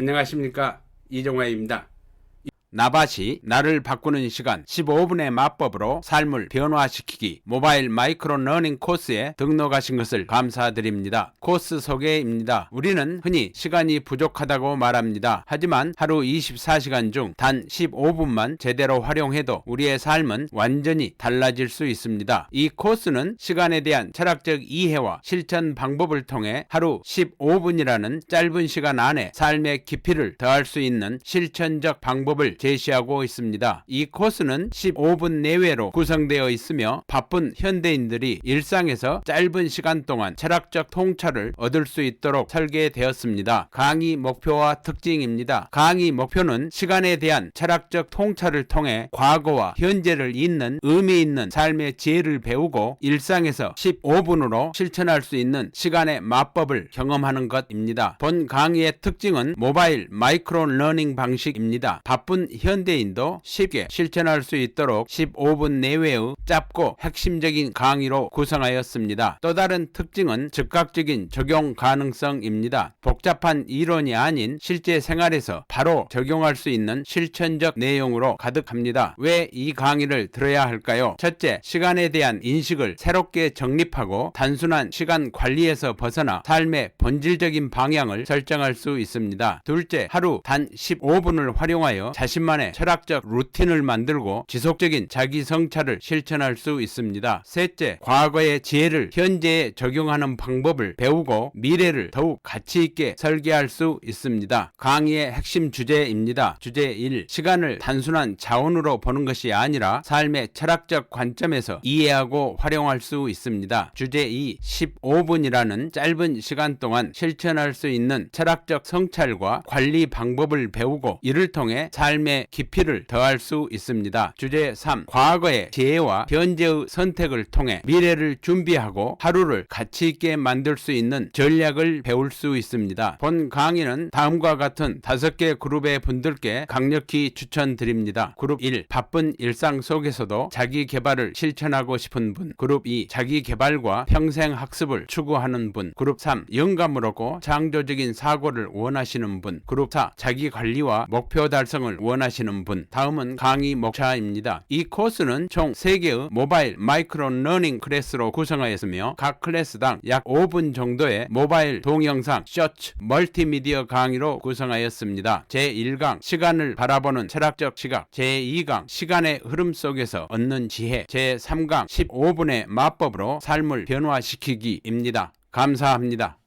안녕하십니까 이종화입니다. 나밭이 나를 바꾸는 시간 15분의 마법으로 삶을 변화시키기 모바일 마이크로 러닝 코스에 등록하신 것을 감사드립니다. 코스 소개입니다. 우리는 흔히 시간이 부족하다고 말합니다. 하지만 하루 24시간 중 단 15분만 제대로 활용해도 우리의 삶은 완전히 달라질 수 있습니다. 이 코스는 시간에 대한 철학적 이해와 실천 방법을 통해 하루 15분이라는 짧은 시간 안에 삶의 깊이를 더할 수 있는 실천적 방법을 제시하고 있습니다. 이 코스는 15분 내외로 구성되어 있으며 바쁜 현대인들이 일상에서 짧은 시간 동안 철학적 통찰을 얻을 수 있도록 설계되었습니다. 강의 목표와 특징입니다. 강의 목표는 시간에 대한 철학적 통찰을 통해 과거와 현재를 잇는 의미 있는 삶의 지혜를 배우고 일상에서 15분으로 실천할 수 있는 시간의 마법을 경험하는 것입니다. 본 강의의 특징은 모바일 마이크로 러닝 방식입니다. 바쁜 현대인도 쉽게 실천할 수 있도록 15분 내외의 짧고 핵심적인 강의로 구성하였습니다. 또 다른 특징은 즉각적인 적용 가능성입니다. 복잡한 이론이 아닌 실제 생활에서 바로 적용할 수 있는 실천적 내용으로 가득합니다. 왜 이 강의를 들어야 할까요? 첫째, 시간에 대한 인식을 새롭게 정립하고 단순한 시간 관리에서 벗어나 삶의 본질적인 방향을 설정할 수 있습니다. 둘째, 하루 단 15분을 활용하여 자신 만의 철학적 루틴을 만들고 지속적인 자기 성찰을 실천할 수 있습니다. 셋째, 과거의 지혜를 현재에 적용하는 방법을 배우고 미래를 더욱 가치 있게 설계할 수 있습니다. 강의의 핵심 주제입니다. 주제 1. 시간을 단순한 자원으로 보는 것이 아니라 삶의 철학적 관점에서 이해하고 활용할 수 있습니다. 주제 2. 15분이라는 짧은 시간 동안 실천할 수 있는 철학적 성찰과 관리 방법을 배우고 이를 통해 삶의 깊이를 더할 수 있습니다. 주제 3. 과거의 지혜와 현재의 선택을 통해 미래를 준비하고 하루를 가치 있게 만들 수 있는 전략을 배울 수 있습니다. 본 강의는 다음과 같은 다섯 개 그룹의 분들께 강력히 추천드립니다. 그룹 1. 바쁜 일상 속에서도 자기 개발을 실천하고 싶은 분. 그룹 2. 자기 개발과 평생 학습을 추구하는 분. 그룹 3. 영감을 얻고 창조적인 사고를 원하시는 분. 그룹 4. 자기 관리와 목표 달성을 원하시는 분. 다음은 강의 목차입니다. 이 코스는 총 3개의 모바일 마이크로 러닝 클래스로 구성하였으며 각 클래스당 약 5분 정도의 모바일 동영상 쇼츠 멀티미디어 강의로 구성하였습니다. 제1강 시간을 바라보는 철학적 시각 제2강 시간의 흐름 속에서 얻는 지혜 제3강 15분의 마법으로 삶을 변화시키기입니다. 감사합니다.